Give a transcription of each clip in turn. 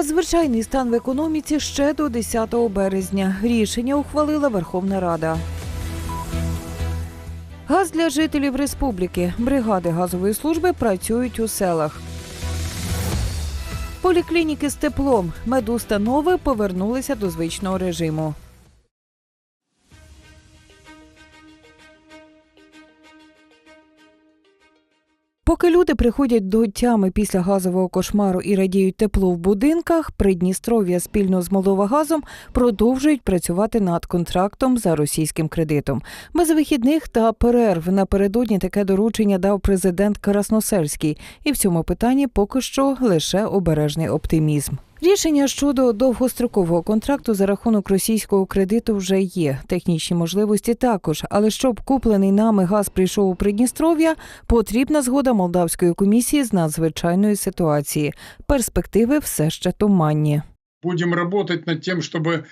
Надзвичайний стан в економіці ще до 10 березня. Рішення ухвалила Верховна Рада. Газ для жителів республіки. Бригади газової служби працюють у селах. Поліклініки з теплом. Медустанови повернулися до звичного режиму. Поки люди приходять до тями після газового кошмару і радіють тепло в будинках, Придністров'я спільно з Молдовагазом продовжують працювати над контрактом за російським кредитом. Без вихідних та перерв напередодні таке доручення дав президент Красносельський, і в цьому питанні поки що лише обережний оптимізм. Рішення щодо довгострокового контракту за рахунок російського кредиту вже є. Технічні можливості також. Але щоб куплений нами газ прийшов у Придністров'я, потрібна згода молдавської комісії з надзвичайної ситуації. Перспективи все ще туманні. Будемо працювати над тим, к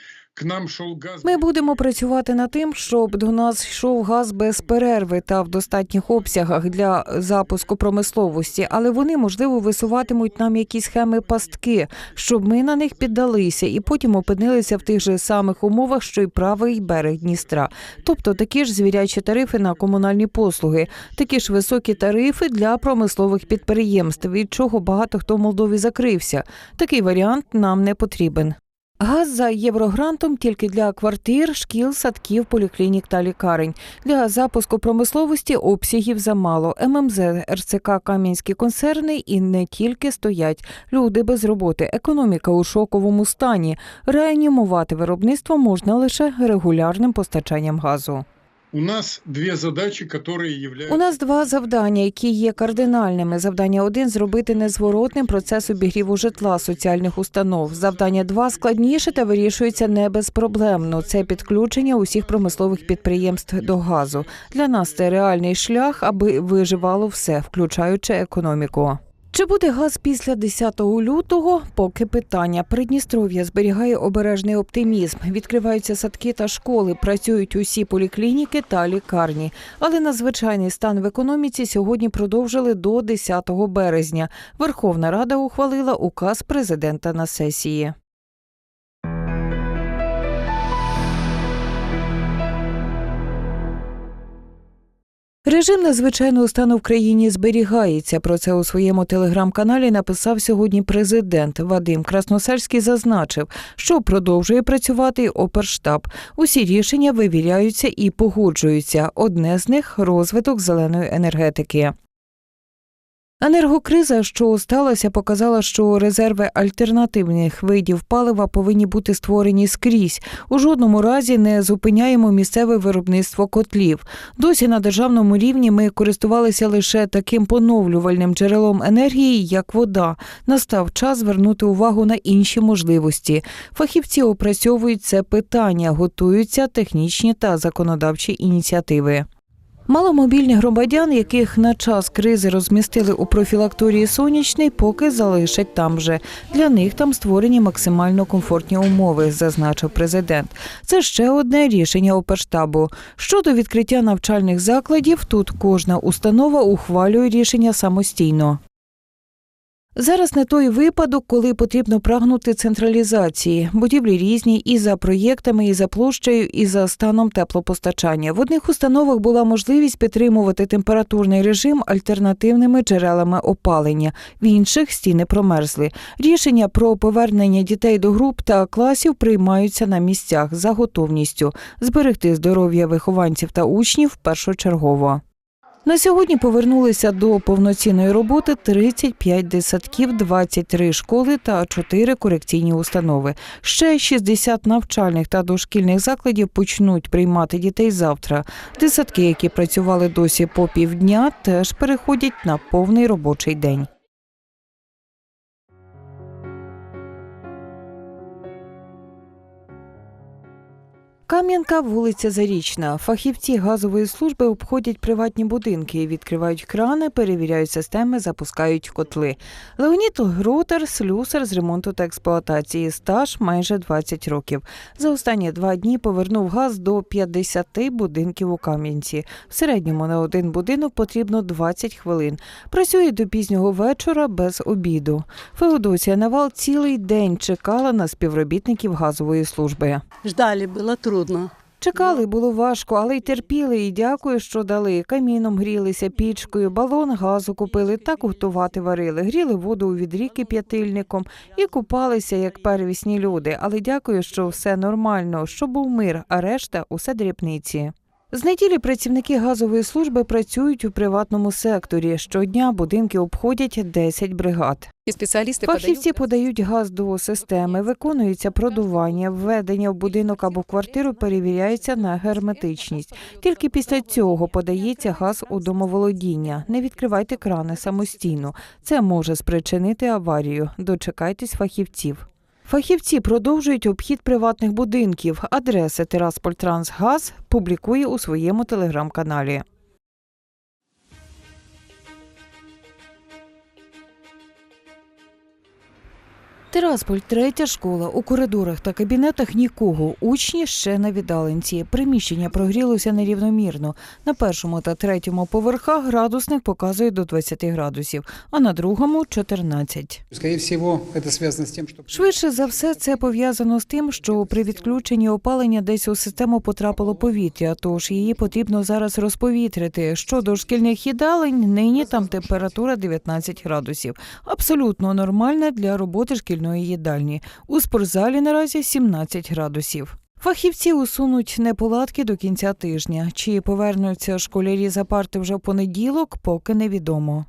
нам шел газ. Ми будемо працювати над тим, щоб до нас йшов газ без перерви та в достатніх обсягах для запуску промисловості, але вони можливо висуватимуть нам якісь схеми пастки, щоб ми на них піддалися і потім опинилися в тих же самих умовах, що й правий берег Дністра. Тобто такі ж звірячі тарифи на комунальні послуги, такі ж високі тарифи для промислових підприємств, від чого багато хто в Молдові закрився. Такий варіант нам не потрібен. Газ за єврогрантом тільки для квартир, шкіл, садків, поліклінік та лікарень. Для запуску промисловості обсягів замало. ММЗ, РЦК, Кам'янські концерни і не тільки стоять. Люди без роботи, економіка у шоковому стані. Реанімувати виробництво можна лише регулярним постачанням газу. У нас две задачи, которые являются... У нас два завдання, які є кардинальними. Завдання один зробити незворотним процес обігріву житла соціальних установ. Завдання два складніше та вирішується не безпроблемно. Це підключення усіх промислових підприємств до газу. Для нас це реальний шлях, аби виживало все, включаючи економіку. Чи буде газ після 10 лютого? Поки питання. Придністров'я зберігає обережний оптимізм. Відкриваються садки та школи, працюють усі поліклініки та лікарні. Але надзвичайний стан в економіці сьогодні продовжили до 10 березня. Верховна Рада ухвалила указ президента на сесії. Режим надзвичайного стану в країні зберігається. Про це у своєму телеграм-каналі написав сьогодні президент. Вадим Красносельський зазначив, що продовжує працювати оперштаб. Усі рішення вивіряються і погоджуються. Одне з них розвиток зеленої енергетики. Енергокриза, що сталася, показала, що резерви альтернативних видів палива повинні бути створені скрізь. У жодному разі не зупиняємо місцеве виробництво котлів. Досі на державному рівні ми користувалися лише таким поновлювальним джерелом енергії, як вода. Настав час звернути увагу на інші можливості. Фахівці опрацьовують це питання, готуються технічні та законодавчі ініціативи. Маломобільних громадян, яких на час кризи розмістили у профілакторії сонячний, поки залишать там же. Для них там створені максимально комфортні умови, зазначив президент. Це ще одне рішення оперштабу. Щодо відкриття навчальних закладів, тут кожна установа ухвалює рішення самостійно. Зараз не той випадок, коли потрібно прагнути централізації. Будівлі різні і за проєктами, і за площею, і за станом теплопостачання. В одних установах була можливість підтримувати температурний режим альтернативними джерелами опалення, в інших стіни промерзли. Рішення про повернення дітей до груп та класів приймаються на місцях за готовністю зберегти здоров'я вихованців та учнів першочергово. На сьогодні повернулися до повноцінної роботи 35 десятків, 23 школи та 4 корекційні установи. Ще 60 навчальних та дошкільних закладів почнуть приймати дітей завтра. Десятки, які працювали досі по півдня, теж переходять на повний робочий день. Кам'янка, вулиця Зарічна. Фахівці газової служби обходять приватні будинки, відкривають крани, перевіряють системи, запускають котли. Леонід Грутер, слюсар з ремонту та експлуатації, стаж майже 20 років. За останні два дні повернув газ до 50 будинків у Кам'янці. В середньому на один будинок потрібно 20 хвилин. Працює до пізнього вечора без обіду. Феодосія Навал цілий день чекала на співробітників газової служби. Ждали, было трудно. Чекали, було важко, але й терпіли. І дякую, що дали. Каміном грілися пічкою, балон газу купили, так готувати варили. Гріли воду у відрі кип'ятильником і купалися, як первісні люди. Але дякую, що все нормально, що був мир, а решта усе дрібниці. З неділі працівники газової служби працюють у приватному секторі. Щодня будинки обходять 10 бригад. Спеціалісти Фахівці подають газ до системи, виконується продування, введення в будинок або квартиру перевіряється на герметичність. Тільки після цього подається газ у домоволодіння. Не відкривайте крани самостійно. Це може спричинити аварію. Дочекайтесь фахівців. Фахівці продовжують обхід приватних будинків. Адреси Тирасполь-Трансгаз публікує у своєму телеграм-каналі. Тирасполь, третя школа. У коридорах та кабінетах нікого. Учні ще на віддаленці. Приміщення прогрілося нерівномірно. На першому та третьому поверхах градусник показує до 20 градусів, а на другому 14. Скорее всего, это связано с тем. Швидше за все, це пов'язано з тим, що при відключенні опалення десь у систему потрапило повітря, тож її потрібно зараз розповітрити. Щодо шкільних їдалень, нині там температура 19 градусів. Абсолютно нормальна для роботи шкільної їдальні. У спортзалі наразі 17 градусів. Фахівці усунуть неполадки до кінця тижня. Чи повернуться школярі за парти вже в понеділок, поки невідомо.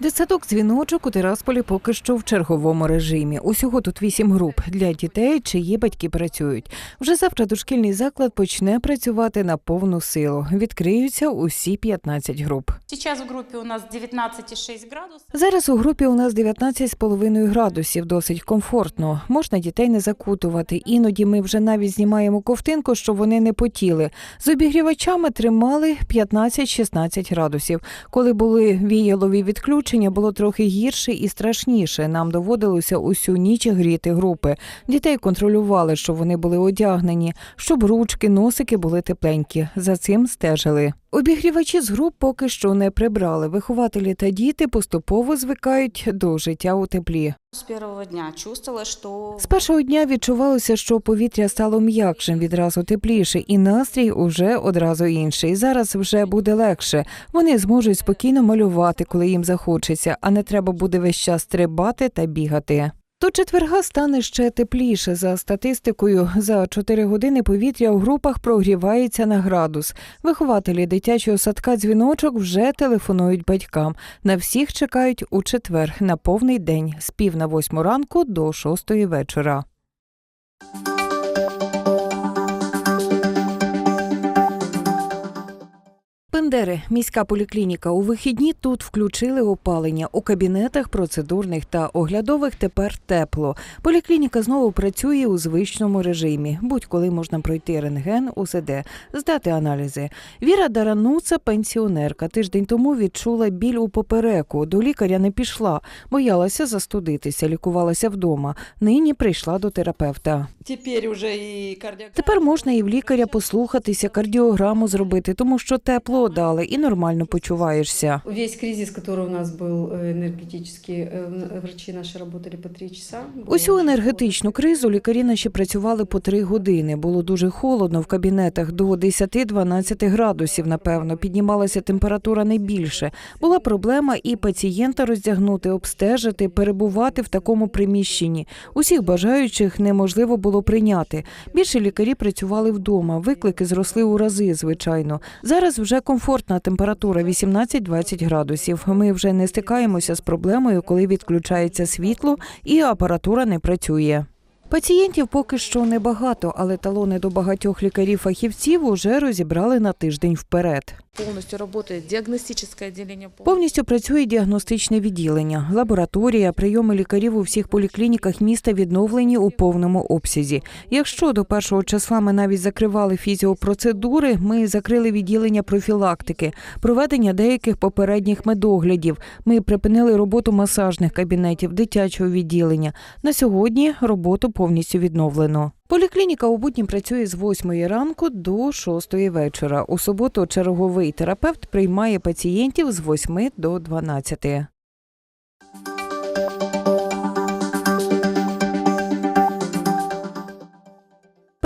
Дитсадок дзвіночок у Тирасполі поки що в черговому режимі. Усього тут вісім груп для дітей, чиї батьки працюють. Вже завтра дошкільний заклад почне працювати на повну силу. Відкриються усі 15 груп. Сейчас в группе у нас 19,6 градусов. Зараз у групі у нас 19,5 градусів, досить комфортно. Можна дітей не закутувати. Іноді ми вже навіть знімаємо ковтинку, щоб вони не потіли. З обігрівачами тримали 15-16 градусів. Коли були віялові відключення, було трохи гірше і страшніше. Нам доводилося усю ніч гріти групи. Дітей контролювали, щоб вони були одягнені, щоб ручки, носики були тепленькі. За цим стежили. Обігрівачі з груп поки що не прибрали. Вихователі та діти поступово звикають до життя у теплі. С первого дня чувствовала, что З першого дня відчувалося, що повітря стало м'якшим, відразу тепліше, і настрій уже одразу інший. Зараз вже буде легше. Вони зможуть спокійно малювати, коли їм захочеться, а не треба буде весь час стрибати та бігати. До четверга стане ще тепліше. За статистикою, за 4 години повітря у групах прогрівається на градус. Вихователі дитячого садка дзвіночок вже телефонують батькам. На всіх чекають у четвер на повний день з пів на восьму ранку до шостої вечора. Бендери, міська поліклініка. У вихідні тут включили опалення. У кабінетах процедурних та оглядових тепер тепло. Поліклініка знову працює у звичному режимі. Будь-коли можна пройти рентген, УЗД, здати аналізи. Віра Дарануца, пенсіонерка. Тиждень тому відчула біль у попереку. До лікаря не пішла, боялася застудитися, лікувалася вдома. Нині прийшла до терапевта. Теперь уже и кардиограмма. Тепер можна і в лікаря послухатися, кардіограму зробити, тому що тепло дали і нормально почуваєшся. Весь кризис, который у нас был э, энергетический, э, врачи наши работали по три часа. Было Усю очень енергетичну кризу лікарі наші працювали по три години. Було дуже холодно в кабінетах до 10-12 градусів. Напевно, піднімалася температура не більше. Була проблема і пацієнта роздягнути, обстежити, перебувати в такому приміщенні. Усіх бажаючих неможливо було прийняти. Більше лікарі працювали вдома. Виклики зросли у рази, звичайно. Зараз вже комфортна температура 18-20 градусів. Ми вже не стикаємося з проблемою, коли відключається світло і апаратура не працює. Пацієнтів поки що небагато, але талони до багатьох лікарів-фахівців уже розібрали на тиждень вперед. Работает диагностическое отделение. полностью. Повністю працює діагностичне відділення, лабораторія, прийоми лікарів у всіх поліклініках міста відновлені у повному обсязі. Якщо до першого числа ми навіть закривали фізіопроцедури, ми закрили відділення профілактики, проведення деяких попередніх медоглядів. Ми припинили роботу масажних кабінетів, дитячого відділення. На сьогодні роботу повністю відновлено. Поліклініка у будні працює з 8 ранку до 6 вечора. У суботу черговий терапевт приймає пацієнтів з 8 до 12.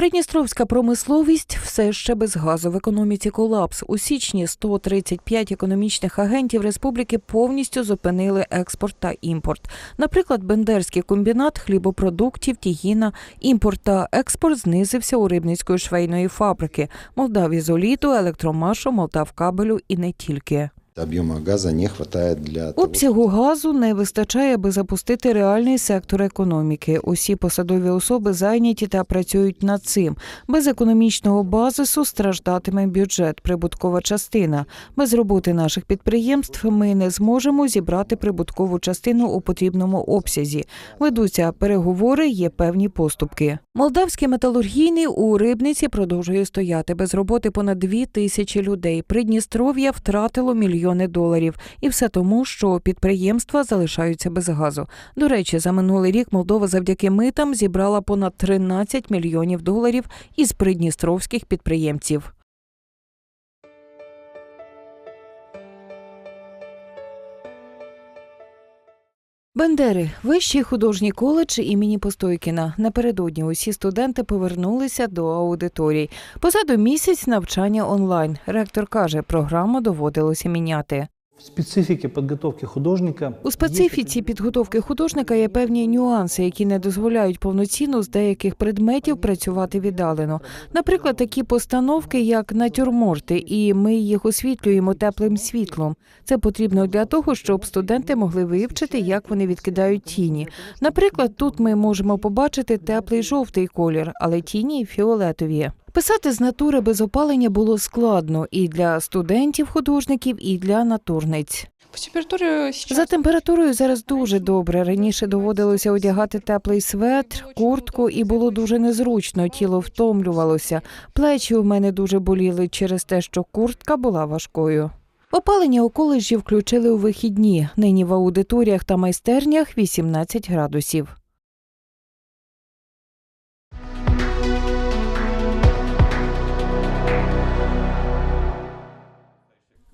Придністровська промисловість все ще без газу в економіці колапс. У січні 135 економічних агентів республіки повністю зупинили експорт та імпорт. Наприклад, Бендерський комбінат хлібопродуктів, Тігіна, імпорт та експорт знизився у рибницької швейної фабрики, Молдавізоліту, електромашу, Молдавкабелю і не тільки. Объема газа не хватает для Обсягу газу не вистачає, аби запустити реальний сектор економіки. Усі посадові особи зайняті та працюють над цим. Без економічного базису страждатиме бюджет, прибуткова частина. Без роботи наших підприємств ми не зможемо зібрати прибуткову частину у потрібному обсязі. Ведуться переговори, є певні поступки. Молдавський металургійний у рибниці продовжує стояти без роботи понад дві тисячі людей. Придністров'я втратило мільйони доларів, і все тому, що підприємства залишаються без газу. До речі, за минулий рік Молдова завдяки митам зібрала понад 13 мільйонів доларів із придністровських підприємців. Бендери, вищий художній коледж імені Постойкіна. Напередодні усі студенти повернулися до аудиторій. Позаду місяць навчання онлайн. Ректор каже, програму доводилося міняти. В специфике подготовки художника У специфіці підготовки художника є певні нюанси, які не дозволяють повноцінно з деяких предметів працювати віддалено. Наприклад, такі постановки, як натюрморти, і ми їх освітлюємо теплим світлом. Це потрібно для того, щоб студенти могли вивчити, як вони відкидають тіні. Наприклад, тут ми можемо побачити теплий жовтий колір, але тіні фіолетові. Писати з натури без опалення було складно і для студентів-художників, і для натурниць. За температурою зараз дуже добре. Раніше доводилося одягати теплий светр, куртку, і було дуже незручно. Тіло втомлювалося. Плечі у мене дуже боліли через те, що куртка була важкою. Опалення у коледжі включили у вихідні. Нині в аудиторіях та майстернях 18 градусів.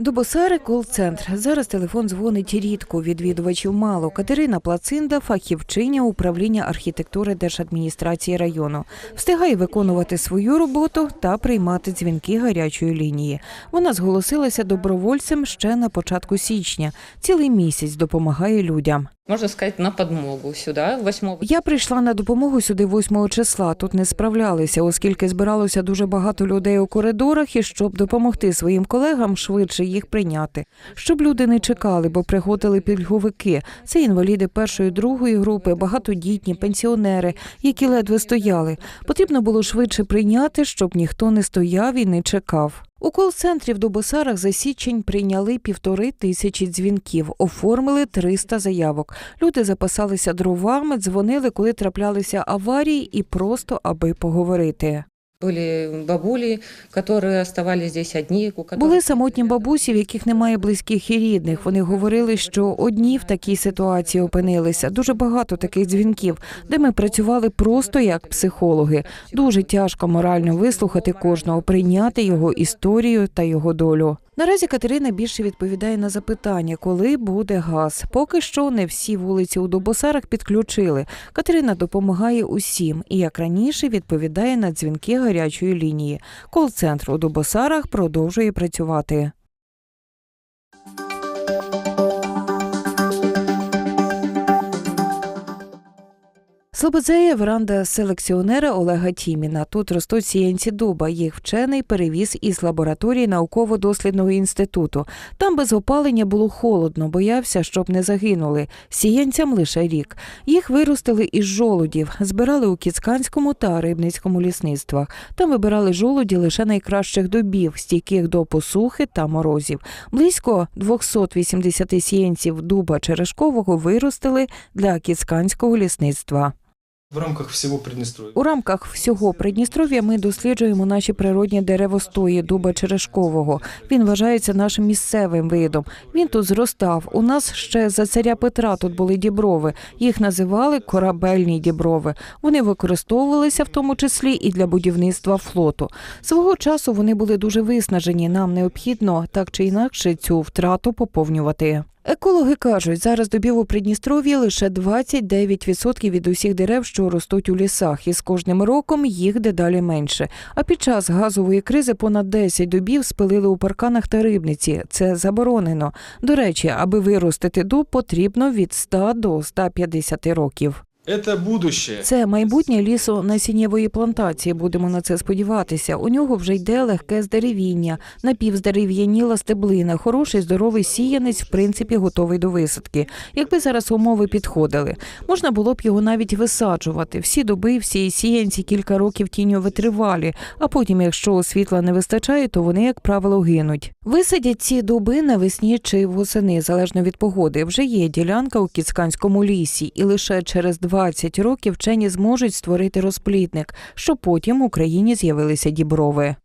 Дубосари кол-центр. Зараз телефон дзвонить рідко, відвідувачів мало. Катерина Плацинда, фахівчиня управління архітектури держадміністрації району, встигає виконувати свою роботу та приймати дзвінки гарячої лінії. Вона зголосилася добровольцем ще на початку січня. Цілий місяць допомагає людям. Можно сказать, на подмогу сюда 8 Я прийшла на допомогу сюди 8 числа. Тут не справлялися, оскільки збиралося дуже багато людей у коридорах, і щоб допомогти своїм колегам швидше їх прийняти. Щоб люди не чекали, бо приходили пільговики. Це інваліди першої, другої групи, багатодітні, пенсіонери, які ледве стояли. Потрібно було швидше прийняти, щоб ніхто не стояв і не чекав. У кол-центрі в Дубосарах за січень прийняли півтори тисячі дзвінків, оформили 300 заявок. Люди запасалися дровами, дзвонили, коли траплялися аварії, і просто аби поговорити. Были бабули, которые оставались здесь одни. у которых- Були самотні бабусі, в яких немає близьких і рідних. Вони говорили, що одні в такій ситуації опинилися. Дуже багато таких дзвінків, де ми працювали просто як психологи. Дуже тяжко морально вислухати кожного, прийняти його історію та його долю. Наразі Катерина більше відповідає на запитання, коли буде газ. Поки що не всі вулиці у Дубосарах підключили. Катерина допомагає усім і, як раніше, відповідає на дзвінки гарячої лінії. Кол-центр у Дубосарах продовжує працювати. Слободзея веранда селекціонера Олега Тіміна. Тут ростуть сіянці дуба. Їх вчений перевіз із лабораторії науково-дослідного інституту. Там без опалення було холодно, боявся, щоб не загинули. Сіянцям лише рік. Їх виростили із жолудів, збирали у Кіцканському та Рибницькому лісництвах. Там вибирали жолуді лише найкращих дубів, стійких до посухи та морозів. Близько 280 сіянців дуба черешкового виростили для Кіцканського лісництва. В рамках всего Приднестровья. У рамках всього Придністров'я ми досліджуємо наші природні деревостої дуба черешкового. Він вважається нашим місцевим видом. Він тут зростав. У нас ще за царя Петра тут були діброви. Їх називали корабельні діброви. Вони використовувалися в тому числі і для будівництва флоту. Свого часу вони були дуже виснажені. Нам необхідно так чи інакше цю втрату поповнювати. Екологи кажуть, зараз до у Придністров'ї лише 29% від усіх дерев, що ростуть у лісах, і з кожним роком їх дедалі менше. А під час газової кризи понад 10 дубів спилили у парканах та рибниці. Це заборонено. До речі, аби виростити дуб, потрібно від 100 до 150 років. Це майбутнє лісо насіннєвої плантації. Будемо на це сподіватися. У нього вже йде легке здеревіння, напівздерев'яніла стеблина, хороший здоровий сіянець, в принципі, готовий до висадки. Якби зараз умови підходили, можна було б його навіть висаджувати. Всі доби, всі сіянці кілька років тінню витривалі. А потім, якщо світла не вистачає, то вони, як правило, гинуть. Висадять ці дуби навесні чи восени, залежно від погоди. Вже є ділянка у Кіцканському лісі, і лише через 20 років вчені зможуть створити розплідник, щоб потім в Україні з'явилися діброви.